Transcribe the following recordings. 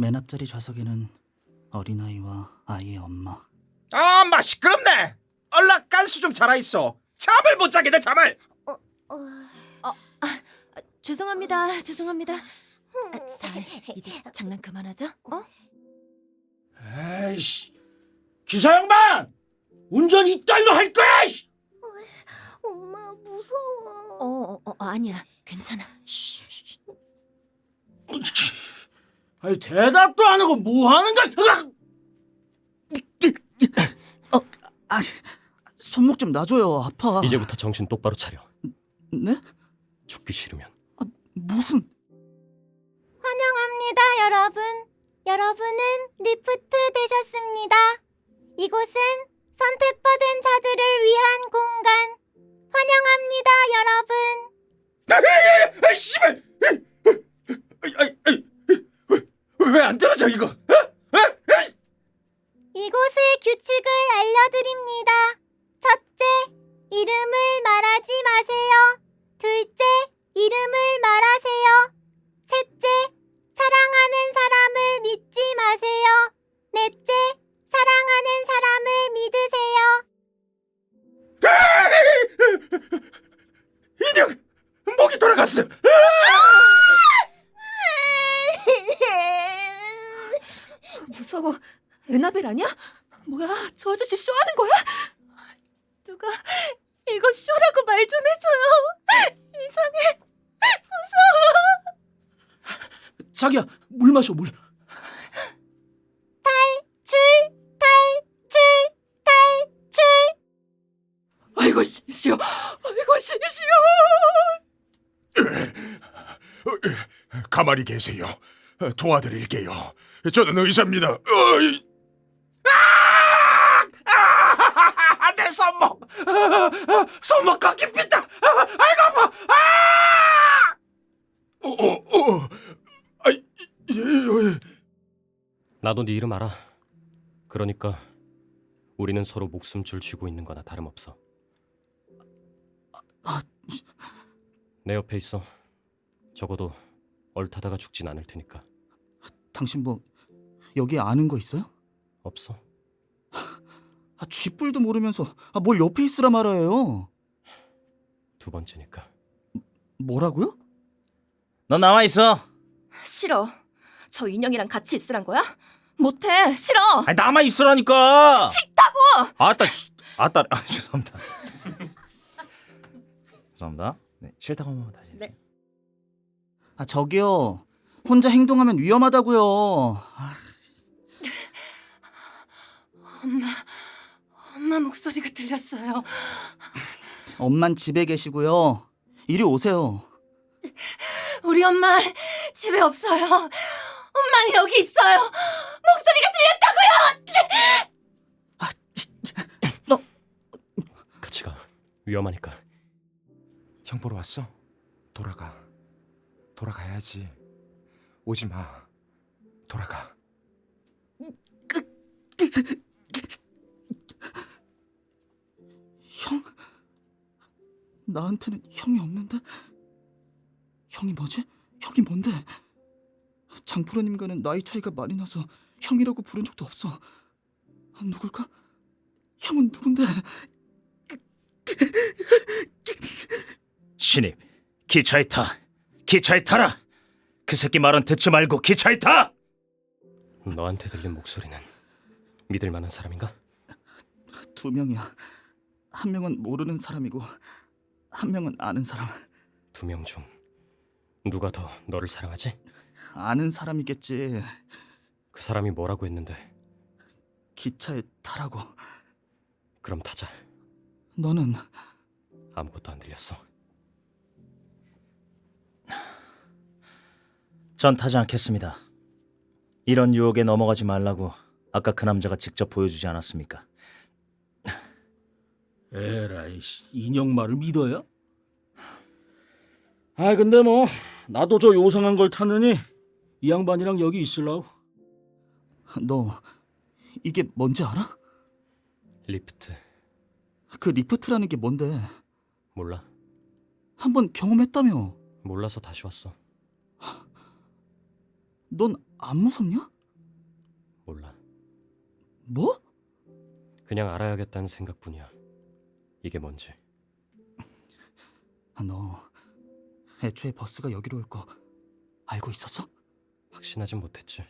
맨 앞자리 좌석에는 어린아이와 아이의 엄마. 아, 마 시끄럽네. 얼라 깐수 좀 자라 있어. 잠을 못 자게 돼 잠을. 죄송합니다. 죄송합니다. 아, 자, 이제 장난 그만하자. 어? 에이씨, 기사 양반, 운전 이따위로 할 거야. 씨! 엄마 무서워. 어, 어, 어 아니야. 괜찮아. 쉬, 쉬, 쉬. 아니 대답도 안 하고 뭐 하는 거야? 어, 아, 손목 좀 놔줘요. 아파. 이제부터 정신 똑바로 차려. 네? 죽기 싫으면 무슨? 환영합니다, 여러분. 여러분은 리프트 되셨습니다. 이곳은 선택받은 자들을 위한 공간. 환영합니다, 여러분. 아, 씨발. 왜 안 떨어져 이거? 어? 어? 에이! 이곳의 규칙을 알려드립니다. 첫째, 이름을 말하지 마세요. 둘째, 이름을 말하세요. 셋째, 사랑하는 사람을 믿지 마세요. 넷째, 사랑하는 사람을 믿으세요. 인형 목이 돌아갔어. 무서워. 에나벨 아니야? 뭐야? 저 아저씨 쇼하는 거야? 누가 이거 쇼라고 말 좀 해줘요. 이상해. 자기야, 물 마셔 물. 출, 탈 출, 탈 출. 아이고 씨, 쇼. 아이고 씨, 쇼. 가만히 계세요. 도와드릴게요. 저는 의사입니다. 어이. 아! 아! 내 손목. 아! 손목 꺾인 삐다. 아! 아이고 아파. 아! 어, 어, 어. 아이, 예, 예. 나도 네 이름 알아. 그러니까 우리는 서로 목숨줄 쥐고 있는 거나 다름없어. 아, 내 옆에 있어. 적어도 얼타다가 죽진 않을 테니까. 당신 뭐 여기 아는 거 있어요? 없어? 아, 쥐뿔도 모르면서 아, 뭘 옆에 있으라 말아요. 두 번째니까. 뭐라고요? 너 나와 있어. 싫어. 저 인형이랑 같이 있으란 거야? 못해. 싫어. 아니 남아 있으라니까. 싫다고. 아따, 씨, 아따, 아, 죄송합니다. 죄송합니다. 네, 싫다고 하면 다시. 네. 아, 저기요. 혼자 행동하면 위험하다고요. 아, 엄마, 엄마 목소리가 들렸어요. 엄만 집에 계시고요. 이리 오세요. 우리 엄마 집에 없어요. 엄마는 여기 있어요. 목소리가 들렸다고요. 아, 진짜. 너 같이 가. 위험하니까. 형 보러 왔어? 돌아가. 돌아가야지. 오지 마. 돌아가. 형? 나한테는 형이 없는데? 형이 뭐지? 형이 뭔데? 장프로님과는 나이 차이가 많이 나서 형이라고 부른 적도 없어. 누굴까? 형은 누군데? 신입, 기차에 타. 기차에 타라. 그 새끼 말은 듣지 말고 기차에 타. 너한테 들린 목소리는 믿을 만한 사람인가? 두 명이야. 한 명은 모르는 사람이고 한 명은 아는 사람. 두 명 중 누가 더 너를 사랑하지? 아는 사람이겠지. 그 사람이 뭐라고 했는데 기차에 타라고. 그럼 타자. 너는 아무것도 안 들렸어. 전 타지 않겠습니다. 이런 유혹에 넘어가지 말라고 아까 그 남자가 직접 보여주지 않았습니까? 에라이 씨, 인형 말을 믿어요? 아 근데 뭐 나도 저 요상한 걸 타느니 이 양반이랑 여기 있을라고 너 이게 뭔지 알아? 리프트 그 리프트라는 게 뭔데? 몰라? 한번 경험했다며. 몰라서 다시 왔어. 넌 안 무섭냐? 몰라. 뭐? 그냥 알아야겠다는 생각뿐이야. 이게 뭔지. 아, 너 애초에 버스가 여기로 올 거 알고 있었어? 확신하진 못했지.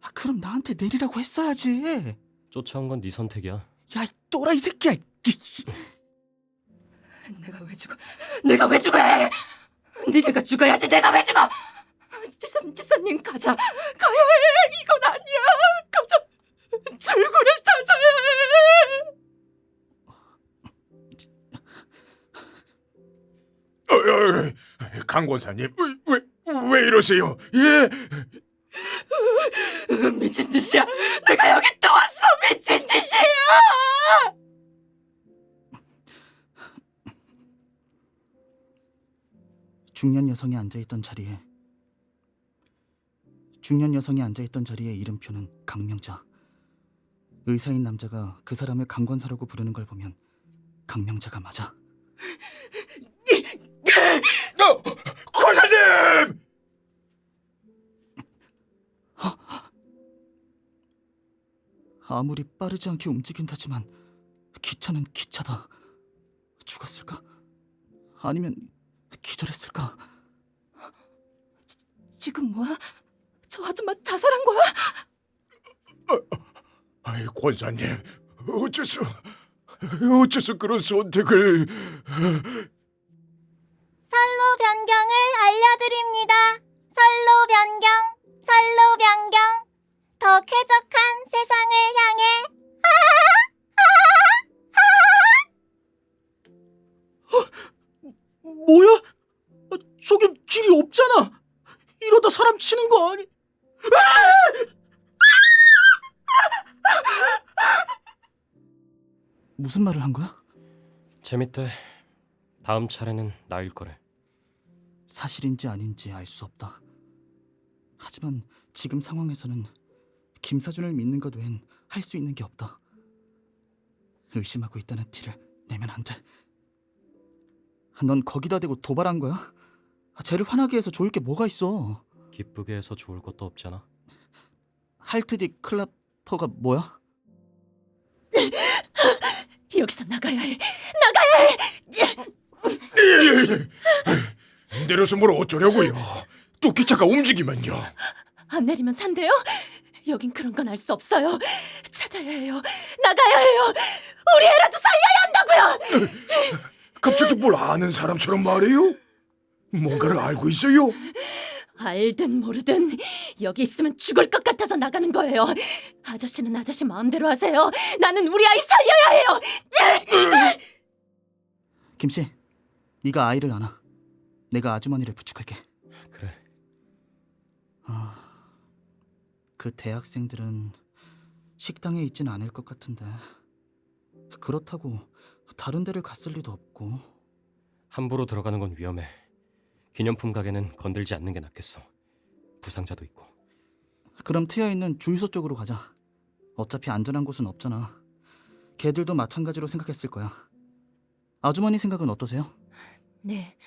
아, 그럼 나한테 내리라고 했어야지. 쫓아온 건 네 선택이야. 야, 이 또라이 새끼야. 이- 내가 왜 죽어? 내가 왜 죽어야 해? 니네가 죽어야지 내가 왜 죽어? 지사, 지사님 가자. 가야 해. 이건 아니야. 가자. 출구를 찾아야 해 강 권사님 왜, 왜, 왜 이러세요? 예? 미친 짓이야. 내가 여기 또 왔어 미친 짓이야. 중년 여성이 앉아있던 자리에 중년 여성이 앉아있던 자리에 이름표는 강명자. 의사인 남자가 그 사람을 강권사라고 부르는 걸 보면 강명자가 맞아. 어, 권사님! 아무리 빠르지 않게 움직인다지만 기차는 기차다. 죽었을까? 아니면 기절했을까? 지금 뭐야? 저 아줌마 자살한 거야? 아이 권사님 어째서 어째서 그런 선택을 선로 변경을 알려드립니다. 선로 변경, 선로 변경. 더 쾌적한 세상을 향해. 뭐야? 아, 저긴 길이 없잖아. 이러다 사람 치는 거 아니? 무슨 말을 한 거야? 재밌대. 다음 차례는 나일 거래. 사실인지 아닌지 알 수 없다. 하지만 지금 상황에서는 김사준을 믿는 것 외엔 할 수 있는 게 없다. 의심하고 있다는 티를 내면 안 돼. 넌 거기다 대고 도발한 거야? 아, 쟤를 화나게 해서 좋을 게 뭐가 있어? 기쁘게 해서 좋을 것도 없잖아. 할트디 클라퍼가 뭐야? 여기서 나가야 해 내려서 뭘 어쩌려고요? 또 기차가 움직이면요. 안 내리면 산대요? 여긴 그런 건 알 수 없어요 찾아야 해요 나가야 해요 우리 애라도 살려야 한다고요 갑자기 뭘 아는 사람처럼 말해요? 뭔가를 알고 있어요? 알든 모르든 여기 있으면 죽을 것 같아서 나가는 거예요. 아저씨는 아저씨 마음대로 하세요. 나는 우리 아이 살려야 해요. 김씨, 네가 아이를 안아. 내가 아주머니를 부축할게. 그래. 그 대학생들은 식당에 있지는 않을 것 같은데 그렇다고 다른 데를 갔을 리도 없고 함부로 들어가는 건 위험해. 기념품 가게는 건들지 않는 게 낫겠어. 부상자도 있고. 그럼 트여 있는 주유소 쪽으로 가자. 어차피 안전한 곳은 없잖아. 걔들도 마찬가지로 생각했을 거야. 아주머니 생각은 어떠세요? 네,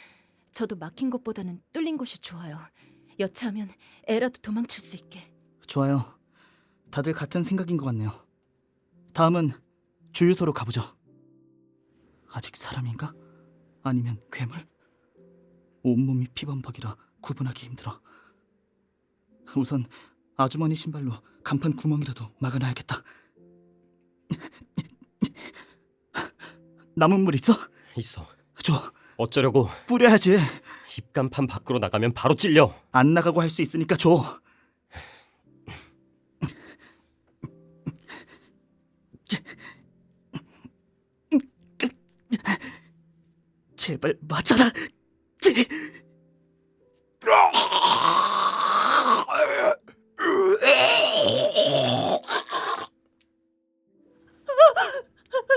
저도 막힌 곳보다는 뚫린 곳이 좋아요. 여차하면 애라도 도망칠 수 있게. 좋아요. 다들 같은 생각인 것 같네요. 다음은 주유소로 가보죠. 아직 사람인가? 아니면 괴물? 온몸이 피범벅이라 구분하기 힘들어. 우선 아주머니 신발로 간판 구멍이라도 막아놔야겠다. 남은 물 있어? 있어. 줘. 어쩌려고 뿌려야지. 입간판 밖으로 나가면 바로 찔려. 안 나가고 할 수 있으니까 줘. 제발 맞아라.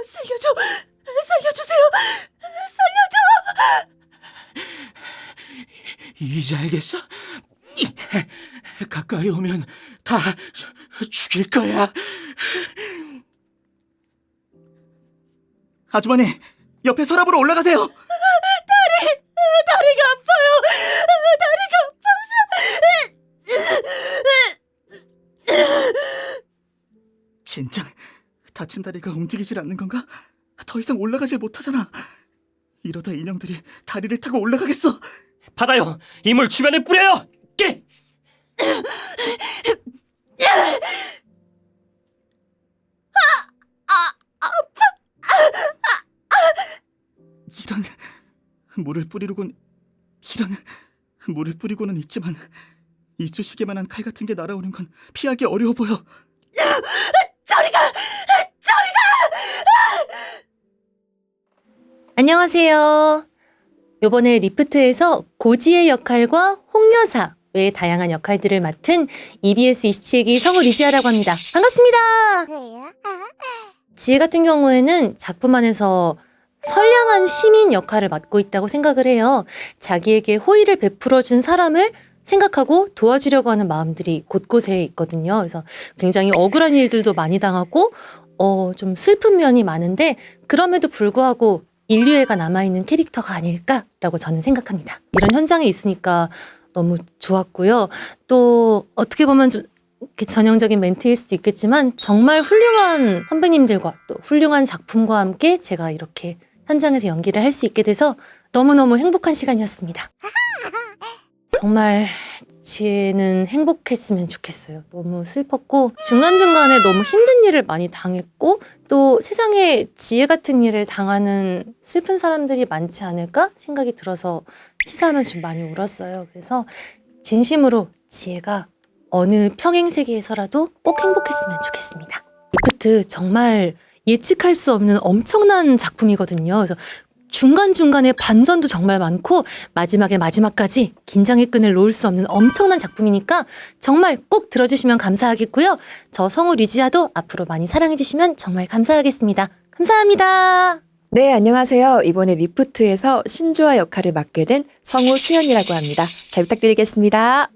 살려줘, 살려주세요, 살려줘. 이제 알겠어? 가까이 오면 다 죽일 거야. 아주머니 옆에 서랍으로 올라가세요. 다리가 아파요. 다리가 아파서. 젠장, 다친 다리가 움직이질 않는 건가? 더 이상 올라가질 못하잖아. 이러다 인형들이 다리를 타고 올라가겠어. 받아요. 이물 주변에 뿌려요. 깨. 이런 물을 뿌리고는 이런 물을 뿌리고는 있지만 이쑤시개만한 칼 같은 게 날아오는 건 피하기 어려워 보여. 저리 가! 안녕하세요. 요번에 리프트에서 고지의 역할과 홍여사 외 다양한 역할들을 맡은 EBS 27기 성우 리지아라고 합니다. 반갑습니다. 지혜 같은 경우에는 작품 안에서 선량한 시민 역할을 맡고 있다고 생각을 해요. 자기에게 호의를 베풀어 준 사람을 생각하고 도와주려고 하는 마음들이 곳곳에 있거든요. 그래서 굉장히 억울한 일들도 많이 당하고, 어, 좀 슬픈 면이 많은데, 그럼에도 불구하고 인류애가 남아있는 캐릭터가 아닐까라고 저는 생각합니다. 이런 현장에 있으니까 너무 좋았고요. 또 어떻게 보면 좀 전형적인 멘트일 수도 있겠지만 정말 훌륭한 선배님들과 또 훌륭한 작품과 함께 제가 이렇게 현장에서 연기를 할 수 있게 돼서 너무너무 행복한 시간이었습니다. 정말 지혜는 행복했으면 좋겠어요. 너무 슬펐고 중간중간에 너무 힘든 일을 많이 당했고 또 세상에 지혜 같은 일을 당하는 슬픈 사람들이 많지 않을까 생각이 들어서 시사하면서 좀 많이 울었어요. 그래서 진심으로 지혜가 어느 평행 세계에서라도 꼭 행복했으면 좋겠습니다. 리프트 정말 예측할 수 없는 엄청난 작품이거든요. 그래서 중간중간에 반전도 정말 많고 마지막에 마지막까지 긴장의 끈을 놓을 수 없는 엄청난 작품이니까 정말 꼭 들어주시면 감사하겠고요. 저 성우 리지아도 앞으로 많이 사랑해주시면 정말 감사하겠습니다. 감사합니다. 네, 안녕하세요. 이번에 리프트에서 신조아 역할을 맡게 된 성우 수현이라고 합니다. 잘 부탁드리겠습니다.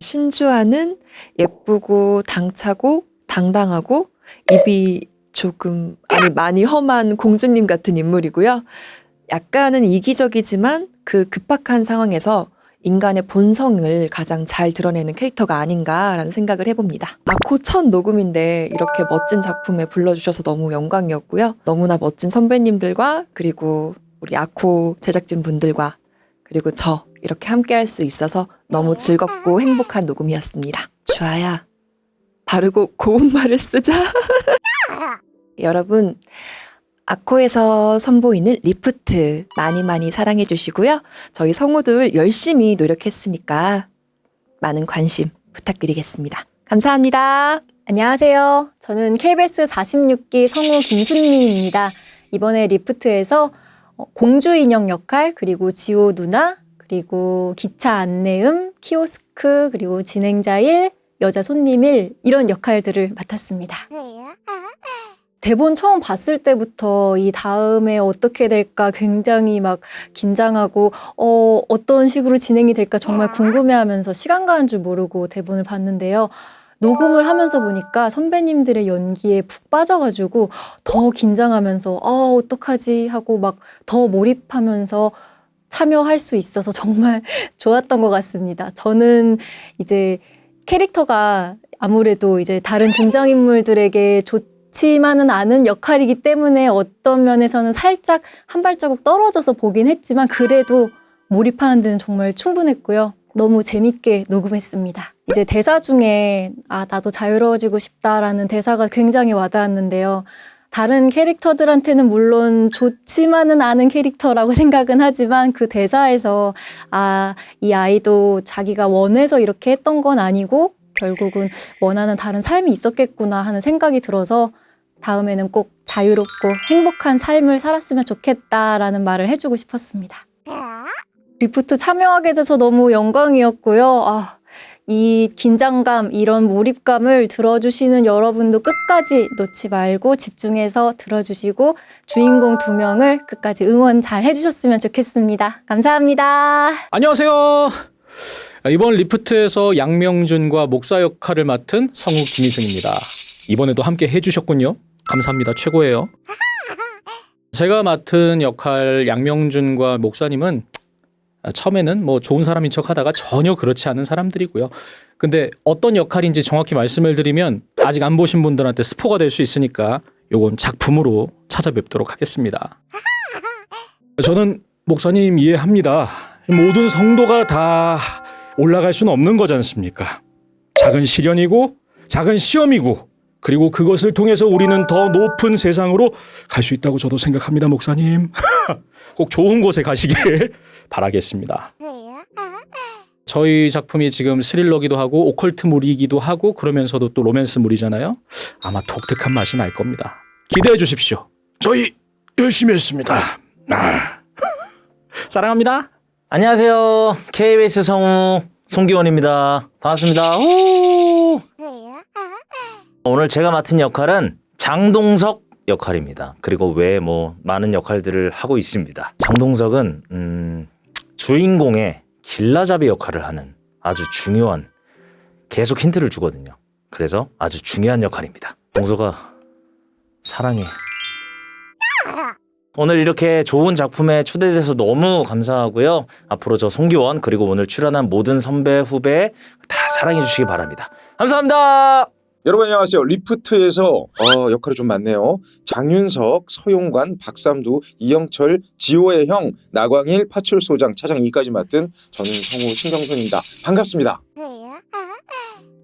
신주아는 예쁘고 당차고 당당하고 입이 조금 아니 많이 험한 공주님 같은 인물이고요. 약간은 이기적이지만 그 급박한 상황에서 인간의 본성을 가장 잘 드러내는 캐릭터가 아닌가라는 생각을 해봅니다. 아코 첫 녹음인데 이렇게 멋진 작품에 불러주셔서 너무 영광이었고요. 너무나 멋진 선배님들과 그리고 우리 아코 제작진 분들과 그리고 저 이렇게 함께 할 수 있어서 너무 즐겁고 행복한 녹음이었습니다. 주아야, 바르고 고운 말을 쓰자. 여러분, 아코에서 선보이는 리프트 많이 많이 사랑해 주시고요. 저희 성우들 열심히 노력했으니까 많은 관심 부탁드리겠습니다. 감사합니다. 안녕하세요. 저는 KBS 46기 성우 김순미입니다. 이번에 리프트에서 어, 공주 인형 역할, 그리고 지호 누나, 그리고 기차 안내음, 키오스크, 그리고 진행자 1, 여자 손님 1, 이런 역할들을 맡았습니다. 대본 처음 봤을 때부터 이 다음에 어떻게 될까 굉장히 막 긴장하고 어, 어떤 식으로 진행이 될까 정말 궁금해하면서 시간 가는 줄 모르고 대본을 봤는데요. 녹음을 하면서 보니까 선배님들의 연기에 푹 빠져가지고 더 긴장하면서 아 어떡하지 하고 막 더 몰입하면서 참여할 수 있어서 정말 좋았던 것 같습니다. 저는 이제 캐릭터가 아무래도 이제 다른 등장인물들에게 좋지만은 않은 역할이기 때문에 어떤 면에서는 살짝 한 발자국 떨어져서 보긴 했지만 그래도 몰입하는 데는 정말 충분했고요. 너무 재밌게 녹음했습니다. 이제 대사 중에 아 나도 자유로워지고 싶다라는 대사가 굉장히 와닿았는데요. 다른 캐릭터들한테는 물론 좋지만은 않은 캐릭터라고 생각은 하지만 그 대사에서 아, 이 아이도 자기가 원해서 이렇게 했던 건 아니고 결국은 원하는 다른 삶이 있었겠구나 하는 생각이 들어서 다음에는 꼭 자유롭고 행복한 삶을 살았으면 좋겠다라는 말을 해주고 싶었습니다. 리프트 참여하게 돼서 너무 영광이었고요. 아, 이 긴장감, 이런 몰입감을 들어주시는 여러분도 끝까지 놓지 말고 집중해서 들어주시고 주인공 두 명을 끝까지 응원 잘 해주셨으면 좋겠습니다. 감사합니다. 안녕하세요. 이번 리프트에서 양명준과 목사 역할을 맡은 성우 김희승입니다. 이번에도 함께 해주셨군요. 감사합니다. 최고예요. 제가 맡은 역할 양명준과 목사님은 처음에는 뭐 좋은 사람인 척 하다가 전혀 그렇지 않은 사람들이고요. 근데 어떤 역할인지 정확히 말씀을 드리면 아직 안 보신 분들한테 스포가 될 수 있으니까 요건 작품으로 찾아뵙도록 하겠습니다. 저는 목사님 이해합니다. 모든 성도가 다 올라갈 수는 없는 거지 않습니까? 작은 시련이고 작은 시험이고 그리고 그것을 통해서 우리는 더 높은 세상으로 갈 수 있다고 저도 생각합니다, 목사님. 꼭 좋은 곳에 가시길 바라겠습니다. 저희 작품이 지금 스릴러기도 하고 오컬트물이기도 하고 그러면서도 또 로맨스물이잖아요. 아마 독특한 맛이 날 겁니다. 기대해 주십시오. 저희 열심히 했습니다. 사랑합니다. 안녕하세요. KBS 성우 송기원입니다. 반갑습니다. 후! 오늘 제가 맡은 역할은 장동석 역할입니다. 그리고 외에 뭐 많은 역할들을 하고 있습니다. 장동석은 음, 주인공의 길라잡이 역할을 하는 아주 중요한 계속 힌트를 주거든요. 그래서 아주 중요한 역할입니다. 동석아 사랑해. 오늘 이렇게 좋은 작품에 초대돼서 너무 감사하고요. 앞으로 저 송기원 그리고 오늘 출연한 모든 선배 후배 다 사랑해 주시기 바랍니다. 감사합니다. 여러분 안녕하세요. 리프트에서 어, 역할이 좀 많네요. 장윤석, 서용관, 박삼두, 이영철, 지호의 형, 나광일, 파출소장, 차장 2까지 맡은 저는 성우 신경선입니다. 반갑습니다.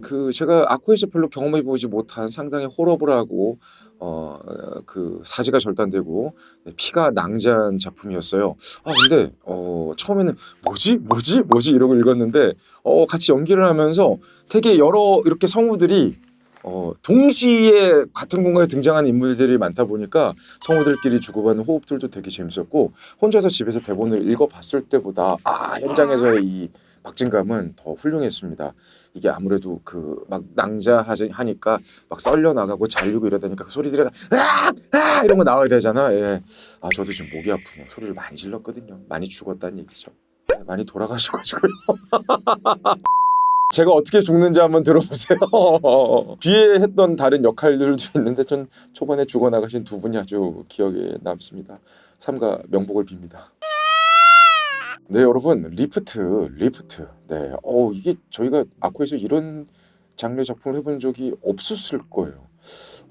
그 제가 아쿠에서 별로 경험해 보지 못한 상당히 호러블하고 어 그 사지가 절단되고 네, 피가 낭자한 작품이었어요. 아 근데 어 처음에는 뭐지 뭐지 뭐지 이러고 읽었는데 어 같이 연기를 하면서 되게 여러 이렇게 성우들이 어, 동시에 같은 공간에 등장하는 인물들이 많다 보니까 성우들끼리 주고받는 호흡들도 되게 재밌었고 혼자서 집에서 대본을 읽어봤을 때보다 아 현장에서의 이 박진감은 더 훌륭했습니다. 이게 아무래도 그 막 낭자하니까 막 썰려 나가고 잘리고 이러다니까 그 소리들이 아! 아! 이런 거 나와야 되잖아. 예. 아 저도 지금 목이 아프네요. 소리를 많이 질렀거든요. 많이 죽었다는 얘기죠. 네, 많이 돌아가셔가지고요. 제가 어떻게 죽는지 한번 들어보세요. 뒤에 했던 다른 역할들도 있는데 전 초반에 죽어나가신 두 분이 아주 기억에 남습니다. 삼가 명복을 빕니다. 네 여러분 리프트 리프트 네 어, 이게 저희가 아코에서 이런 장르 작품을 해본 적이 없었을 거예요.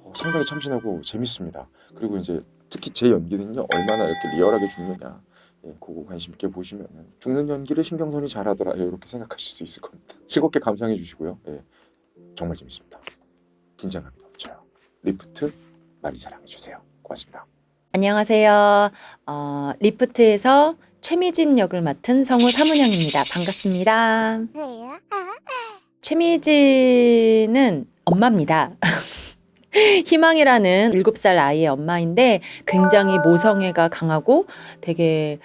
어, 상당히 참신하고 재밌습니다. 그리고 이제 특히 제 연기는요 얼마나 이렇게 리얼하게 죽느냐 예, 그거 관심 있게 보시면 죽는 연기를 신경선이 잘하더라 예, 이렇게 생각하실 수 있을 겁니다. 즐겁게 감상해 주시고요. 예, 정말 재밌습니다. 긴장감이 넘쳐요. 리프트 많이 사랑해 주세요. 고맙습니다. 안녕하세요. 어, 리프트에서 최미진 역을 맡은 성우 사문영입니다. 반갑습니다. 최미진은 엄마입니다. 희망이라는 7살 아이의 엄마인데 굉장히 모성애가 강하고 되게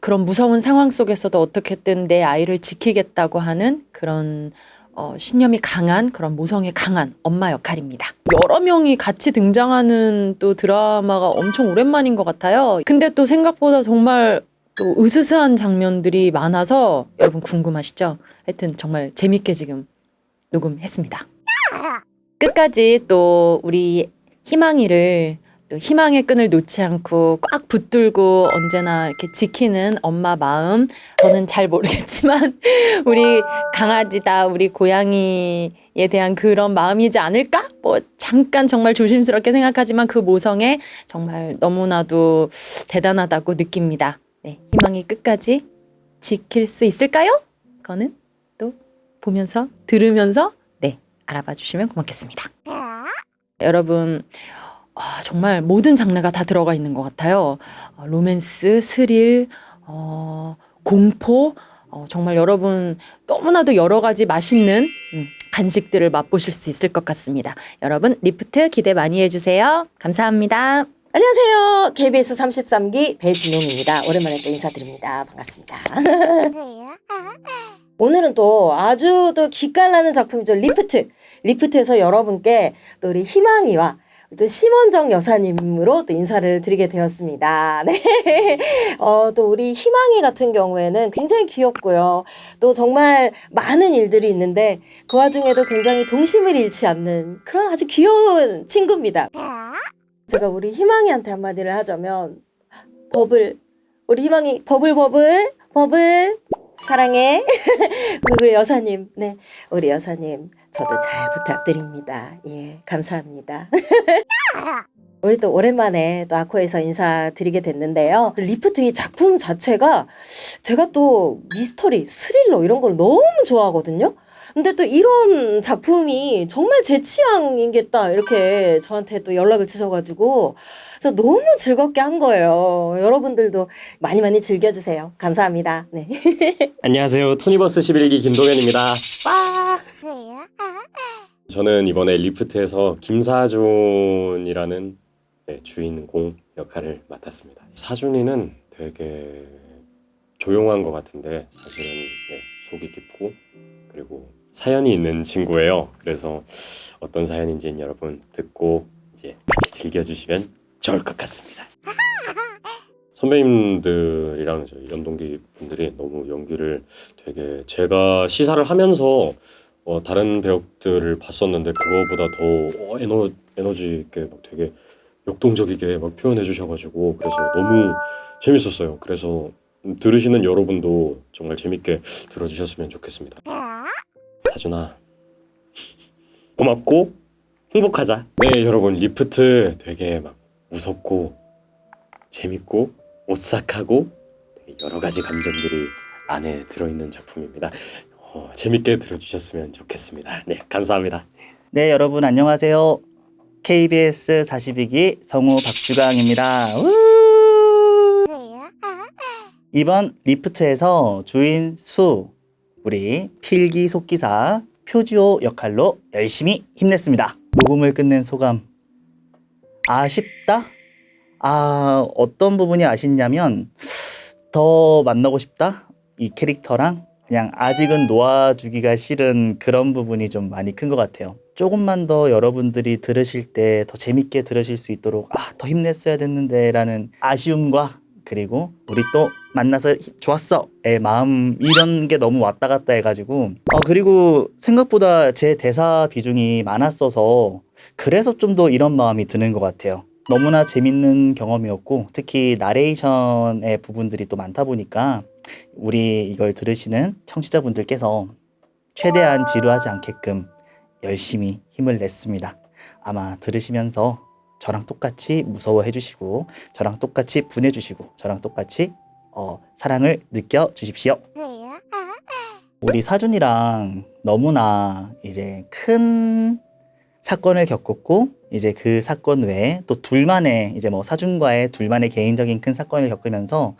그런 무서운 상황 속에서도 어떻게든 내 아이를 지키겠다고 하는 그런 어, 신념이 강한 그런 모성애 강한 엄마 역할입니다. 여러 명이 같이 등장하는 또 드라마가 엄청 오랜만인 것 같아요. 근데 또 생각보다 정말 또 으스스한 장면들이 많아서 여러분 궁금하시죠? 하여튼 정말 재밌게 지금 녹음했습니다. 끝까지 또 우리 희망이를 또 희망의 끈을 놓지 않고 꽉 붙들고 언제나 이렇게 지키는 엄마 마음 저는 잘 모르겠지만 우리 강아지다 우리 고양이에 대한 그런 마음이지 않을까? 뭐 잠깐 정말 조심스럽게 생각하지만 그 모성에 정말 너무나도 대단하다고 느낍니다. 네, 희망이 끝까지 지킬 수 있을까요? 그거는 또 보면서 들으면서 네 알아봐 주시면 고맙겠습니다. 여러분 아, 정말 모든 장르가 다 들어가 있는 것 같아요. 어, 로맨스, 스릴, 어, 공포, 어, 정말 여러분 너무나도 여러 가지 맛있는 음, 간식들을 맛보실 수 있을 것 같습니다. 여러분 리프트 기대 많이 해주세요. 감사합니다. 안녕하세요. KBS 33기 배진용입니다. 오랜만에 또 인사드립니다. 반갑습니다. 오늘은 또 아주 또 기깔나는 작품이죠. 리프트. 리프트에서 여러분께 또 우리 희망이와 또 심원정 여사님으로 또 인사를 드리게 되었습니다. 네. 어, 또 우리 희망이 같은 경우에는 굉장히 귀엽고요. 또 정말 많은 일들이 있는데 그 와중에도 굉장히 동심을 잃지 않는 그런 아주 귀여운 친구입니다. 제가 우리 희망이한테 한마디를 하자면 버블 우리 희망이 버블 버블 버블 사랑해. 우리 여사님, 네, 우리 여사님, 저도 잘 부탁드립니다. 예, 감사합니다. 우리 또 오랜만에 또 아코에서 인사드리게 됐는데요. 리프트 이 작품 자체가 제가 또 미스터리, 스릴러 이런 걸 너무 좋아하거든요. 근데 또 이런 작품이 정말 제 취향이겠다 이렇게 저한테 또 연락을 주셔가지고 그래서 너무 즐겁게 한 거예요. 여러분들도 많이 많이 즐겨주세요. 감사합니다. 네. 안녕하세요. 투니버스 11기 김동현입니다. 저는 이번에 리프트에서 김사준이라는 네, 주인공 역할을 맡았습니다. 사준이는 되게 조용한 것 같은데 사실은 네, 속이 깊고 그리고 사연이 있는 친구예요. 그래서 어떤 사연인지는 여러분 듣고 이제 같이 즐겨주시면 좋을 것 같습니다. 선배님들이랑 저희 연동기 분들이 너무 연기를 되게 제가 시사를 하면서 어, 다른 배역들을 봤었는데 그거보다 더 어, 에너 에너지 있게 막 되게 역동적이게 막 표현해 주셔가지고 그래서 너무 재밌었어요. 그래서 음, 들으시는 여러분도 정말 재밌게 들어주셨으면 좋겠습니다. 사준아 고맙고 행복하자. 네 여러분 리프트 되게 막 무섭고 재밌고 오싹하고 여러 가지 감정들이 안에 들어있는 작품입니다. 어, 재밌게 들어주셨으면 좋겠습니다. 네 감사합니다. 네, 여러분 안녕하세요. KBS 42기 성우 박주강입니다. 우! 이번 리프트에서 주인 수 우리 필기 속기사 표지오 역할로 열심히 힘냈습니다. 녹음을 끝낸 소감 아쉽다? 아 어떤 부분이 아쉽냐면 더 만나고 싶다 이 캐릭터랑 그냥 아직은 놓아주기가 싫은 그런 부분이 좀 많이 큰 것 같아요. 조금만 더 여러분들이 들으실 때 더 재밌게 들으실 수 있도록 아, 더 힘냈어야 됐는데 라는 아쉬움과 그리고 우리 또 만나서 히- 좋았어의 마음 이런 게 너무 왔다 갔다 해가지고 어 그리고 생각보다 제 대사 비중이 많았어서 그래서 좀 더 이런 마음이 드는 것 같아요. 너무나 재밌는 경험이었고 특히 나레이션의 부분들이 또 많다 보니까 우리 이걸 들으시는 청취자분들께서 최대한 지루하지 않게끔 열심히 힘을 냈습니다. 아마 들으시면서 저랑 똑같이 무서워해 주시고 저랑 똑같이 분해 주시고 저랑 똑같이 어, 사랑을 느껴 주십시오. 우리 사준이랑 너무나 이제 큰 사건을 겪었고 이제 그 사건 외에 또 둘만의 이제 뭐 사준과의 둘만의 개인적인 큰 사건을 겪으면서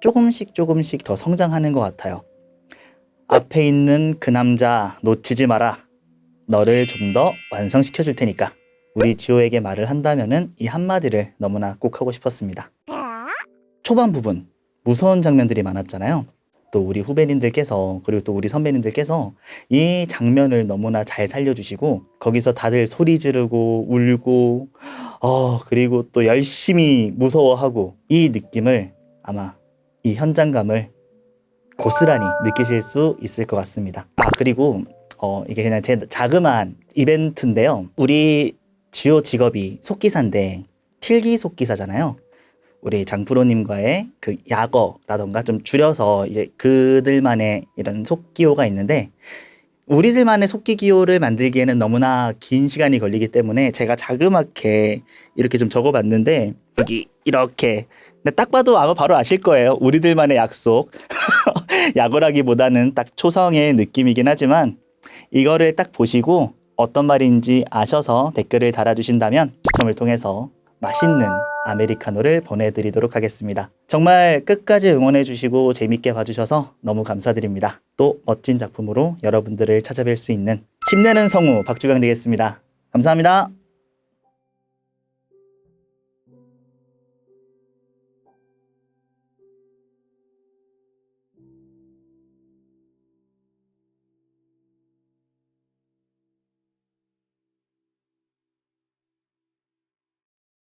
조금씩 조금씩 더 성장하는 것 같아요. 앞에 있는 그 남자 놓치지 마라. 너를 좀 더 완성시켜 줄 테니까. 우리 지호에게 말을 한다면은 이 한마디를 너무나 꼭 하고 싶었습니다. 초반 부분 무서운 장면들이 많았잖아요. 또 우리 후배님들께서 그리고 또 우리 선배님들께서 이 장면을 너무나 잘 살려주시고 거기서 다들 소리 지르고 울고 어 그리고 또 열심히 무서워하고 이 느낌을 아마 이 현장감을 고스란히 느끼실 수 있을 것 같습니다. 아 그리고 어 이게 그냥 제 자그마한 이벤트인데요. 우리 지호 직업이 속기사인데 필기 속기사잖아요. 우리 장프로님과의 그 약어라던가 좀 줄여서 이제 그들만의 이런 속기호가 있는데 우리들만의 속기기호를 만들기에는 너무나 긴 시간이 걸리기 때문에 제가 자그맣게 이렇게 좀 적어봤는데 여기 이렇게 딱 봐도 아마 바로 아실 거예요. 우리들만의 약속. 약어라기보다는 딱 초성의 느낌이긴 하지만 이거를 딱 보시고 어떤 말인지 아셔서 댓글을 달아주신다면 추첨을 통해서 맛있는 아메리카노를 보내드리도록 하겠습니다. 정말 끝까지 응원해주시고 재밌게 봐주셔서 너무 감사드립니다. 또 멋진 작품으로 여러분들을 찾아뵐 수 있는 힘내는 성우 박주강 되겠습니다. 감사합니다.